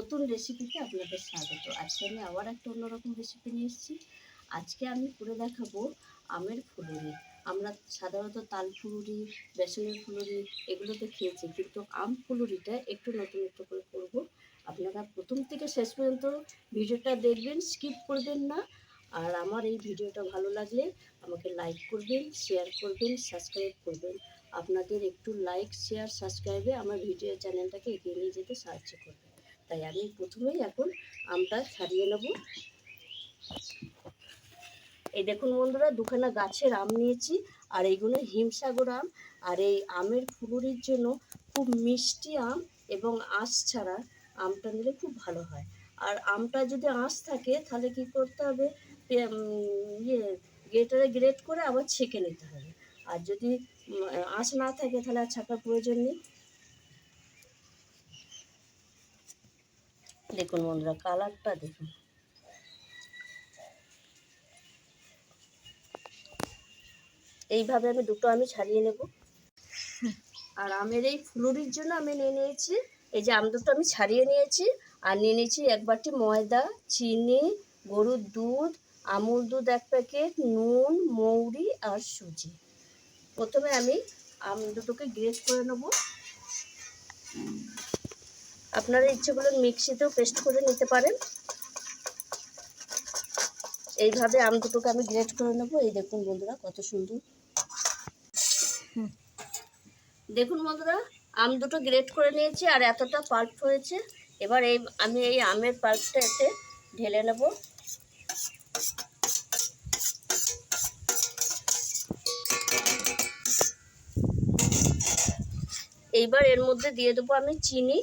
নতুন রেসিপিতে আপনাদের স্বাগত। আজকে আমি আবার একটা অন্যরকম রেসিপি নিয়ে এসেছি। আজকে আমি করে দেখাবো আমের ফুলুরি। আমরা সাধারণত তাল ফুলুরি, বেসনের ফুলুরি এগুলো তো খেয়েছি, কিন্তু আম ফুলুরিটা একটু নতুন একটু করে করব। আপনারা প্রথম থেকে শেষ পর্যন্ত ভিডিওটা দেখবেন স্কিপ করবেন না। আর আমার এই ভিডিওটা ভালো লাগলে আমাকে লাইক করবেন শেয়ার করবেন সাবস্ক্রাইব করবেন। আপনাদের একটু লাইক শেয়ার সাবস্ক্রাইবে আমার ভিডিও চ্যানেলটাকে এগিয়ে নিয়ে যেতে সাহায্য করবে। তাই আমি প্রথমেই এখন আমটা ছাড়িয়ে নেব। এই দেখুন বন্ধুরা, দুখানা গাছের আম নিয়েছি, আর এইগুলো হিমসাগর আম, আর এই আমের ফুলুরির জন্য খুব মিষ্টি আম এবং আঁশ ছাড়া আমটা নিলে খুব ভালো হয়। আর আমটা যদি আঁশ থাকে, তাহলে কি করতে হবে? ইয়ে গ্রেটারে গ্রেট করে আবার ছেঁকে নিতে হবে। আর যদি আঁশ না থাকে, তাহলে আর ছাকার প্রয়োজন নেই। দেখুন বন্ধুরা, কালারটা দেখুন। এইভাবে আমি দুটো আমি ছাড়িয়ে নেব। আর আমের এই ফুলুরির জন্য আমি নিয়ে নিয়েছি, এই যে আম দুটো আমি ছাড়িয়ে নিয়েছি, আর নিয়ে নিয়েছি এক বাটি ময়দা, চিনি, গরুর দুধ, আমুল দুধ এক প্যাকেট, নুন, মৌরি আর সুজি। প্রথমে আমি আম দুটোকে গ্রেট করে নেব। আপনারা ইচ্ছে করলে মিক্সিতেও পেস্ট করে নিতে পারেন। এইভাবে আম দুটোকে আমি গ্রেট করে নেব। এই দেখুন বন্ধুরা কত সুন্দর। দেখুন বন্ধুরা আম দুটো গ্রেট করে নিয়েছি আর এতটা পাল্প হয়েছে। এবার এই আমি এই আমের পাল্পটা এতে ঢেলে নেব। এইবার এর মধ্যে দিয়ে দেবো আমি চিনি।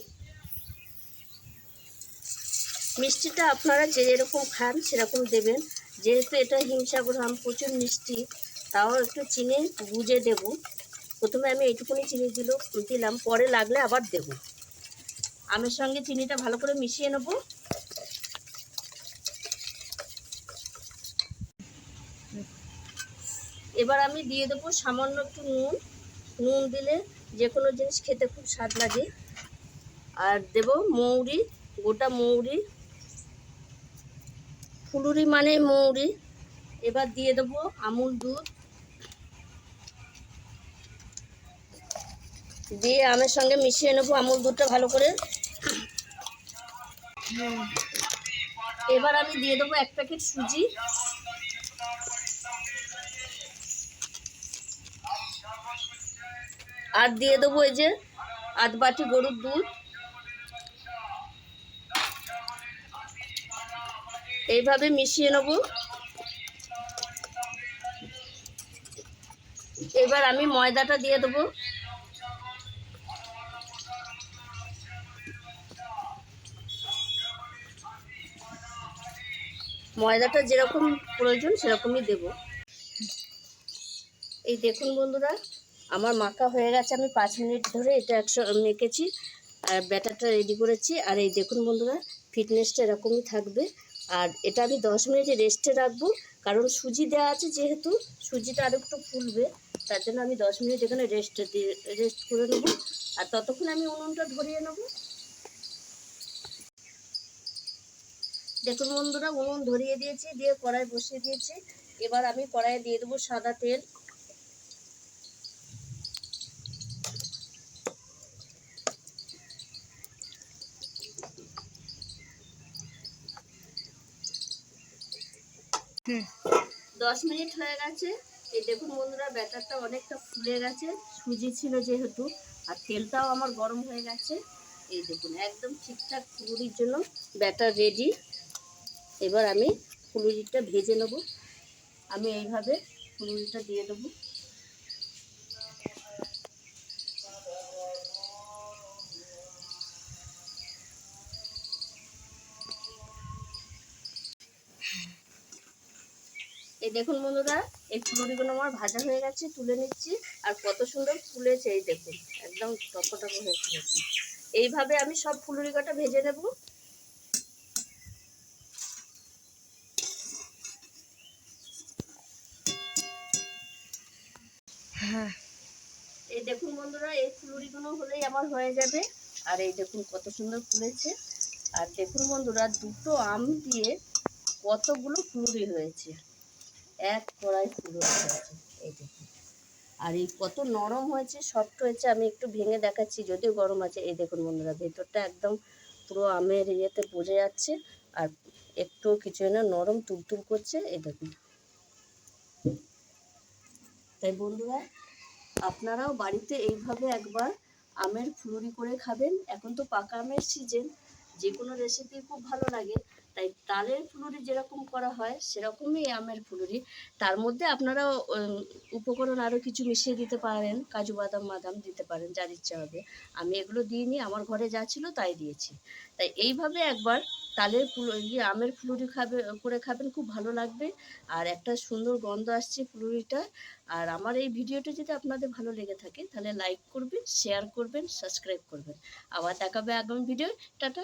মিষ্টিটা আপনারা যে যেরকম খান সেরকম দেবেন। যেহেতু এটা হিমসাগর প্রচুর মিষ্টি, তাও একটু চিনি বুঝে দেব। প্রথমে আমি এইটুকুনি চিনি দিল, দিলাম, পরে লাগলে আবার দেব। আমের সঙ্গে চিনিটা ভালো করে মিশিয়ে নেব। এবার আমি দিয়ে দেবো সামান্য একটু নুন। নুন দিলে যে কোনো জিনিস খেতে খুব স্বাদ লাগে। আর দেব মৌরি, গোটা মৌরি ফুলুরি মানে মৌরি। এবার দিয়ে দেবো আমুল দুধ। দিয়ে আমের সঙ্গে মিশিয়ে নেব আমুল দুধটা ভালো করে। এবার আমি দিয়ে দেবো এক প্যাকেট সুজি। আর দিয়ে দেবো এই যে আধ বাটি গরুর দুধ। এইভাবে মিশিয়ে নেব। এবার আমি ময়দাটা দিয়ে দেবো। ময়দাটা যেরকম প্রয়োজন সেরকমই দেব। এই দেখুন বন্ধুরা, আমার মাখা হয়ে গেছে। আমি পাঁচ মিনিট ধরে এটা একশো মেখেছি আর ব্যাটারটা রেডি করেছি। আর এই দেখুন বন্ধুরা ফিটনেসটা এরকমই থাকবে। আর এটা আমি দশ মিনিট রেস্টে রাখব, কারণ সুজি দেওয়া আছে যেহেতু, সুজিটা আর একটু ফুলবে, তার জন্য আমি দশ মিনিট এখানে রেস্ট রেস্ট করে নেব। আর ততক্ষণ আমি উনুনটা ধরিয়ে নেব। দেখুন বন্ধুরা, উনুন ধরিয়ে দিয়েছি, দিয়ে কড়াই বসিয়ে দিয়েছি। এবার আমি কড়াইয়ে দিয়ে দেবো সাদা তেল। দশ মিনিট হয়ে গেছে। এই দেখুন বন্ধুরা, ব্যাটারটা অনেকটা ফুলে গেছে। সুজি ছিল যেহেতু, আর তেলটাও আমার গরম হয়ে গেছে। এই দেখুন, একদম ঠিকঠাক ফুলুরির জন্য ব্যাটার রেডি এবার আমি ফুলুরিটা ভেজে নেব। আমি এইভাবে ফুলুরিটা দিয়ে দেবো। এই দেখুন বন্ধুরা এই ফুলুরিগুলো আমার ভাজা হয়ে গেছে তুলে নিচ্ছি। আর কত সুন্দর ফুলেছে এই দেখুন একদম টকটক হয়ে ফুলেছে। এইভাবে আমি সব ফুলুরি কটা ভেজে নেব। এই দেখুন বন্ধুরা এই ফুলুরিগুলো হলেই আমার হয়ে যাবে। আর এই দেখুন কত সুন্দর ফুলেছে। আর দেখুন বন্ধুরা দুটো আম দিয়ে কতগুলো ফুলুরি হয়েছে। এক কড়াই ফুলুরি হয়েছে। এই দেখুন। আর এই কত নরম হয়েছে সফট হয়েছে, আমি একটু ভেঙে দেখাচ্ছি, যদিও গরম আছে। এই দেখুন বন্ধুরা, ভেতরটা একদম পুরো আমের ইয়েতে বোঝা যাচ্ছে, আর একটু কিছু না নরম তুলতুল করছে, এই দেখুন। তাই বন্ধুরা, আপনারাও বাড়িতে এইভাবে একবার আমের ফুলুরি করে খাবেন। এখন তো পাকা আমের সিজন যে কোনো রেসিপি খুব ভালো লাগে। তাই তালের ফুলুরি যেরকম করা হয়, সেরকমই আমের ফুলুরি। তার মধ্যে আপনারা উপকরণ আরও কিছু মিশিয়ে দিতে পারেন, কাজু বাদাম বাদাম দিতে পারেন, যার ইচ্ছা হবে। আমি এগুলো দিইনি, আমার ঘরে যা ছিল তাই দিয়েছি। তাই এইভাবে একবার তালের ফুল ইয়ে আমের ফুলুরি খাবে, করে খাবেন, খুব ভালো লাগবে। আর একটা সুন্দর গন্ধ আসছে ফুলুরিটা আর আমার এই ভিডিওটা যদি আপনাদের ভালো লেগে থাকে, তাহলে লাইক করবেন, শেয়ার করবেন, সাবস্ক্রাইব করবেন। আবার দেখাবে আগামী ভিডিও। টাটা!